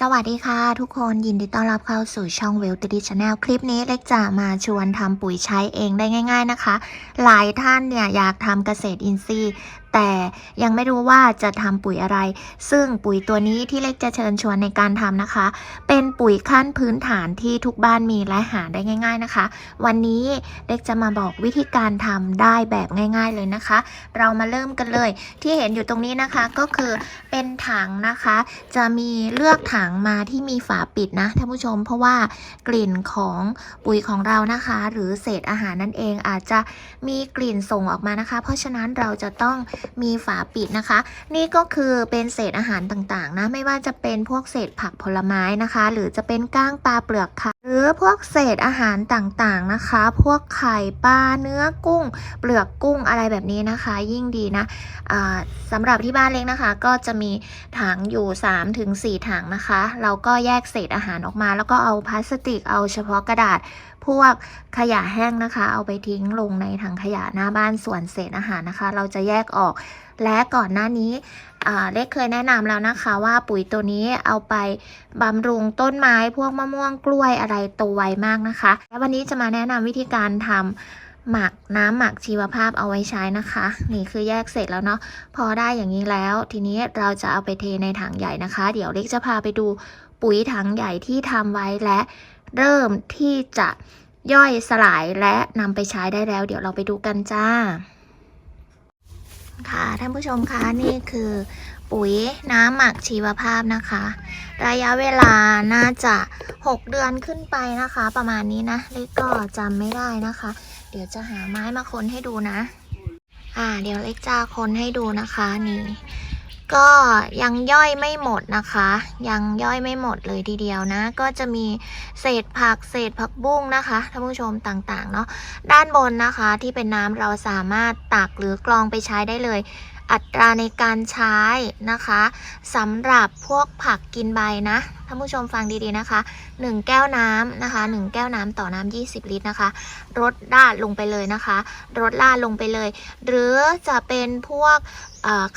สวัสดีค่ะ ทุกคนยินดีต้อนรับเข้าสู่ช่องเวลติดิชแนลคลิปนี้เล็กจะมาชวนทำปุ๋ยใช้เองได้ง่าย ๆนะคะ หลายท่านเนี่ยอยากทำเกษตรอินทรีย์ แต่ยังไม่รู้ว่าจะทำปุ๋ยอะไร ซึ่งปุ๋ยตัวนี้ที่เล็กจะเชิญชวนในการทำนะคะ เป็นปุ๋ยขั้นพื้นฐานที่ทุกบ้านมีและหาได้ง่าย ๆนะคะ วันนี้เล็กจะมาบอกวิธีการทำได้แบบง่าย ๆเลยนะคะ เรามาเริ่มกันเลย ที่เห็นอยู่ตรงนี้นะคะก็คือเป็นถังนะคะ จะมีเลือกถังมาที่มีฝาปิดนะท่านผู้ชม เพราะว่ากลิ่นของปุ๋ยของเรานะคะ หรือเศษอาหารนั่นเองอาจจะมีกลิ่นส่งออกมานะคะ เพราะฉะนั้นเราจะต้องมีฝาปิดนะคะ นี่ก็คือเป็นเศษอาหารต่างๆนะไม่ว่าจะเป็นพวกเศษผักผลไม้นะคะ หรือจะเป็นก้างปลาเปลือกค่ะ หรือพวกเศษอาหารต่างๆนะคะ พวกไข่ปลาเนื้อกุ้ง เปลือกกุ้งอะไรแบบนี้นะคะ ยิ่งดีนะสำหรับที่บ้านเล็กนะคะ ก็จะมีถังอยู่ 3-4ถึง4ถังนะคะ เราก็แยกเศษอาหารออกมา แล้วก็เอาพลาสติกเอาเฉพาะกระดาษพวกขยะแห้งนะคะ เอาไปทิ้งลงในถังขยะหน้าบ้านส่วนเศษอาหารนะคะ เราจะแยกออกและก่อนหน้านี้เล็กเคยแนะนำแล้วนะคะว่าปุ๋ยตัวนี้เอาไปบำรุงต้นไม้พวกมะม่วงกล้วยอะไรโตไวมากนะคะ และวันนี้จะมาแนะนำวิธีการทำหมักน้ำหมักชีวภาพเอาไว้ใช้นะคะ นี่คือแยกเสร็จแล้วเนาะพอได้อย่างนี้แล้ว ทีนี้เราจะเอาไปเทในถังใหญ่นะคะ เดี๋ยวเล็กจะพาไปดูปุ๋ยถังใหญ่ที่ทำไว้และเริ่มที่จะย่อยสลายและนำไปใช้ได้แล้ว เดี๋ยวเราไปดูกันจ้า ค่ะท่านผู้ชมคะนี่คือปุ๋ยน้ำหมักชีวภาพนะคะ ระยะเวลาน่าจะ 6 เดือนขึ้นไปนะคะ ประมาณนี้นะเล็กก็จำไม่ได้นะคะ เดี๋ยวจะหาไม้มาคนให้ดูนะ อ่า เดี๋ยวเล็กจะคนให้ดูนะคะนี่ ก็ยังย่อยไม่หมดนะคะ ยังย่อยไม่หมดเลยทีเดียวนะ ก็จะมีเศษผักเศษผักบุ้งนะคะท่านผู้ชมต่างๆเนาะด้านบนนะคะที่เป็นน้ำเราสามารถตักหรือกรองไปใช้ได้เลย อัตราในการใช้นะคะสำหรับพวกผักกินใบนะท่านผู้ชมฟังดีๆนะคะ 1 แก้วน้ำนะคะ 1 แก้วน้ำต่อน้ำ20 ลิตรนะคะรดราดลงไปเลยนะคะรดราดลงไปเลย หรือจะเป็นพวก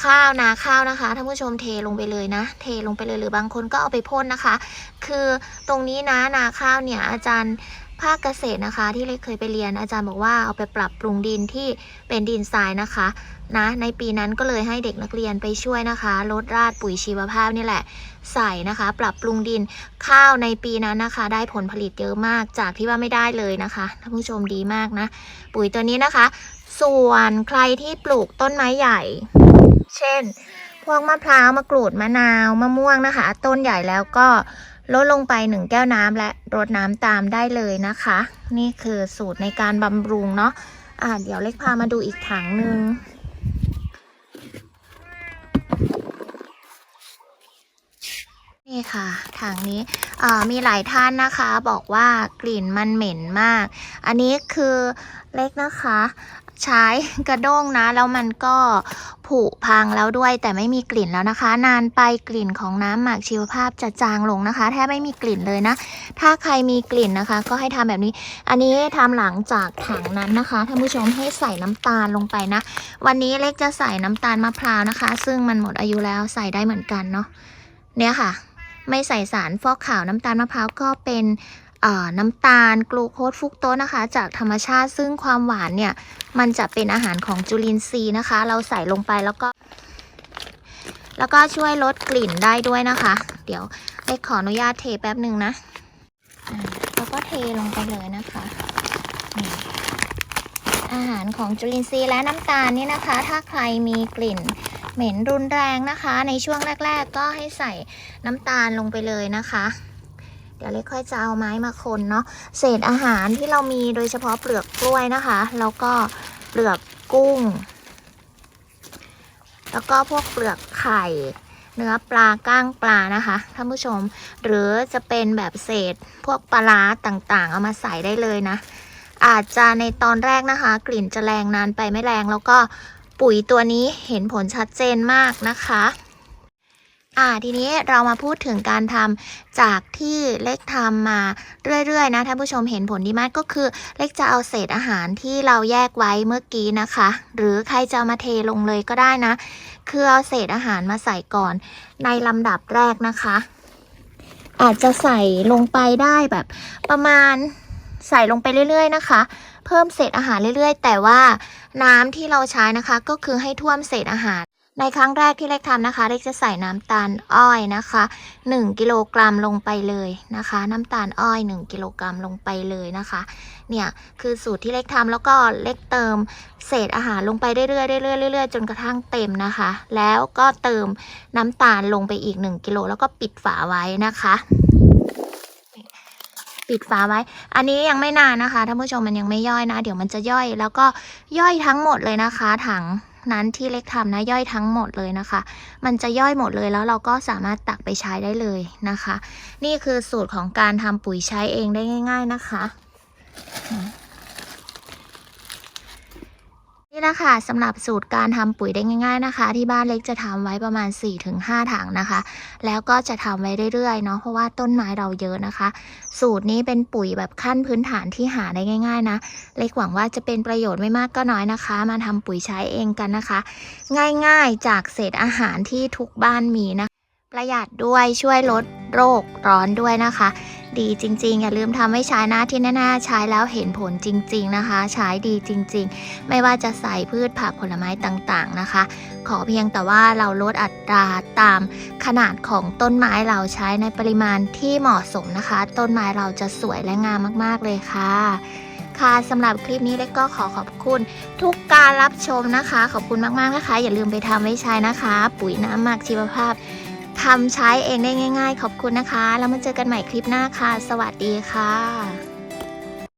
ข้าวนาข้าวนะคะท่านผู้ชมเทลงไปเลยนะ เทลงไปเลยหรือบางคนก็เอาไปพ่นนะคะ คือตรงนี้นะนาข้าวเนี่ยอาจารย์ ภาคเกษตรนะคะ ที่เล็กเคยไปเรียนอาจารย์บอกว่าเอาไปปรับปรุงดินที่เป็นดินทรายนะคะนะในปีนั้นก็เลยให้เด็กนักเรียนไปช่วยนะคะลดราดปุ๋ยชีวภาพนี่แหละ ใส่นะคะ ปรับปรุงดินข้าวในปีนั้นนะคะ ได้ผลผลิตเยอะมากจากที่ว่าไม่ได้เลยนะคะท่านผู้ชมดีมากนะ ปุ๋ยตัวนี้นะคะ ส่วนใครที่ปลูกต้นไม้ใหญ่ เช่น พวกมะพร้าวมะกรูดมะนาวมะม่วงนะคะ ต้นใหญ่แล้วก็ ลดลงไป 1 แก้วน้ำและรดน้ำตามได้เลยนะคะ นี่คือสูตรในการบำรุงเนาะอ่าเดี๋ยวเล็กพามาดูอีกถังหนึ่งนี่ค่ะถังนี้อ่ามีหลายท่านนะคะบอกว่ากลิ่นมันเหม็นมาก อันนี้คือเล็กนะคะ ใช้กระด้งนะ แล้วมันก็ผุพังแล้วด้วยแต่ไม่มีกลิ่นแล้วนะคะ นานไปกลิ่นของน้ำหมักชีวภาพจะจางลงนะคะ แทบไม่มีกลิ่นเลยนะ ถ้าใครมีกลิ่นนะคะ ก็ให้ทำแบบนี้ อันนี้ทำหลังจากถังนั้นนะคะท่านผู้ชมให้ใส่น้ำตาลลงไปนะ วันนี้เล็กจะใส่น้ำตาลมะพร้าวนะคะ ซึ่งมันหมดอายุแล้วใส่ได้เหมือนกันเนาะเนี่ยค่ะ ไม่ใส่สารฟอกขาวน้ำตาลมะพร้าวก็เป็น น้ำตาลกลูโคสฟุกโตสนะคะ จากธรรมชาติซึ่งความหวานเนี่ย มันจะเป็นอาหารของจุลินทรีย์นะคะ เราใส่ลงไปแล้วก็ แล้วก็ช่วยลดกลิ่นได้ด้วยนะคะ เดี๋ยวเล็กขออนุญาตเทแป๊บหนึ่งนะแล้วก็เทลงไปเลยนะคะอาหารของจุลินทรีย์และน้ำตาลนี่นะคะ ถ้าใครมีกลิ่นเหม็นรุนแรงนะคะ ในช่วงแรก ๆ ก็ให้ใส่น้ำตาลลงไปเลยนะคะ เดี๋ยวเล็กค่อยจะเอาไม้มาคนเนาะเศษอาหารที่เรามีโดยเฉพาะเปลือกกล้วยนะคะ แล้วก็เปลือกกุ้ง แล้วก็พวกเปลือกไข่ เนื้อปลาก้างปลานะคะท่านผู้ชม หรือจะเป็นแบบเศษพวกปลาต่างๆ เอามาใส่ได้เลยนะ อาจจะในตอนแรกนะคะ กลิ่นจะแรงนานไปไม่แรงแล้วก็ปุ๋ยตัวนี้เห็นผลชัดเจนมากนะคะ อ่าทีนี้เรามาพูดถึงการทำจากที่เล็กทำมาเรื่อยๆนะท่านผู้ชมเห็นผลดีมากก็คือ เล็กจะเอาเศษอาหารที่เราแยกไว้เมื่อกี้นะคะ หรือใครจะามาเทลงเลยก็ได้นะ คือเอาเศษอาหารมาใส่ก่อนในลำดับแรกนะคะ อาจจะใส่ลงไปได้แบบประมาณใส่ลงไปเรื่อยๆนะคะ เพิ่มเศษอาหารเรื่อยๆ แต่ว่าน้ำที่เราใช้นะคะก็คือให้ท่วมเศษอาหาร ในครั้งแรกที่เล็กทำนะคะ เล็กจะใส่น้ำตาลอ้อยนะคะ 1 กิโลกรัมลงไปเลยนะคะ น้ำตาลอ้อย 1 กิโลกรัมลงไปเลยนะคะ เนี่ยคือสูตรที่เล็กทำแล้วก็เล็กเติมเศษอาหารลงไปเรื่อยๆเรื่อยๆเรื่อยๆจนกระทั่งเต็มนะคะ แล้วก็เติมน้ำตาลลงไปอีก 1 กิโลแล้วก็ปิดฝาไว้นะคะปิดฝาไว้ อันนี้ยังไม่นานนะคะท่านผู้ชมมันยังไม่ย่อยนะ เดี๋ยวมันจะย่อยแล้วก็ย่อยทั้งหมดเลยนะคะ ถัง นั้นที่เล็กทำนะย่อยทั้งหมดเลยนะคะ มันจะย่อยหมดเลยแล้วเราก็สามารถตักไปใช้ได้เลยนะคะ นี่คือสูตรของการทำปุ๋ยใช้เองได้ง่าย ๆนะคะ นี่แหละค่ะสำหรับสูตรการทำปุ๋ยได้ง่าย ๆนะคะ ที่บ้านเล็กจะทำไว้ประมาณ 4-5 ถังนะคะ แล้วก็จะทำไว้เรื่อยๆเนาะเพราะว่าต้นไม้เราเยอะนะคะ สูตรนี้เป็นปุ๋ยแบบขั้นพื้นฐานที่หาได้ง่าย ๆ นะ เล็กหวังว่าจะเป็นประโยชน์ไม่มากก็น้อยนะคะ มาทำปุ๋ยใช้เองกันนะคะ ง่ายๆจากเศษอาหารที่ทุกบ้านมีนะคะประหยัดด้วยช่วยลดโรคร้อนด้วยนะคะ ดีจริงๆ อย่าลืมทำให้ใช้นะที่แน่ๆใช้แล้วเห็นผลจริง ๆนะคะ ใช้ดีจริง ๆ ไม่ว่าจะใส่พืชผักผลไม้ต่างๆนะคะ ขอเพียงแต่ว่าเราลดอัตราตามขนาดของต้นไม้เราใช้ในปริมาณที่เหมาะสมนะคะ ต้นไม้เราจะสวยและงามมากๆเลยค่ะค่ะสำหรับคลิปนี้เล็กก็ขอขอบคุณทุกการรับชมนะคะ ขอบคุณมากๆนะคะ อย่าลืมไปทำไว้ใช้นะคะ ปุ๋ยน้ำหมักชีวภาพ ทำใช้เองได้ง่าย ๆ ขอบคุณนะคะ แล้วมาเจอกันใหม่คลิปหน้าค่ะ สวัสดีค่ะ